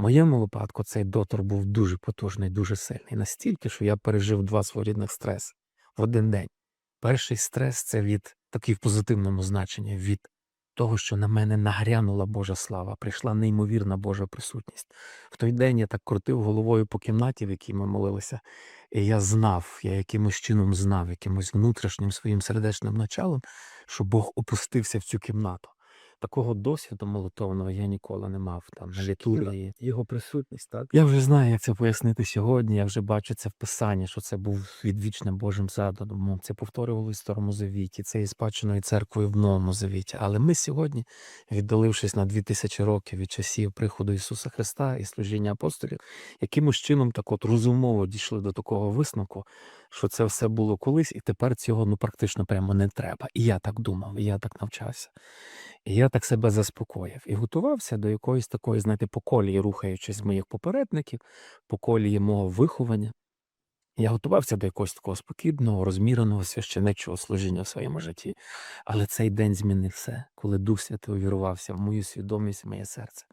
Моєму випадку цей дотор був дуже потужний, дуже сильний. Настільки, що я пережив два своєрідних стреси в один день. Перший стрес це від такий в позитивному значенні, від того, що на мене нагрянула Божа слава, прийшла неймовірна Божа присутність. В той день я так крутив головою по кімнаті, в якій ми молилися, і я знав, я якимось чином знав, якимось внутрішнім своїм сердечним началом, що Бог опустився в цю кімнату. Такого досвіду молитовного я ніколи не мав там на літургії. Його присутність, так? Я вже знаю, як це пояснити сьогодні. Я вже бачу це в писанні, що це був відвічним Божим задумом. Це повторювали в Старому Завіті, це є спадщиною церквою в Новому Завіті. Але ми сьогодні, віддалившись на дві тисячі років від часів приходу Ісуса Христа і служіння апостолів, якимось чином так от розумово дійшли до такого висновку, що це все було колись, і тепер цього ну практично прямо не треба. І я так думав, і я так навчався. Я так себе заспокоїв і готувався до якоїсь такої, знаєте, по колії, рухаючись з моїх попередників, по колії мого виховання. Я готувався до якогось такого спокійного, розміреного священичого служіння в своєму житті. Але цей день змінив все, коли Дух Святий увірувався в мою свідомість, в моє серце.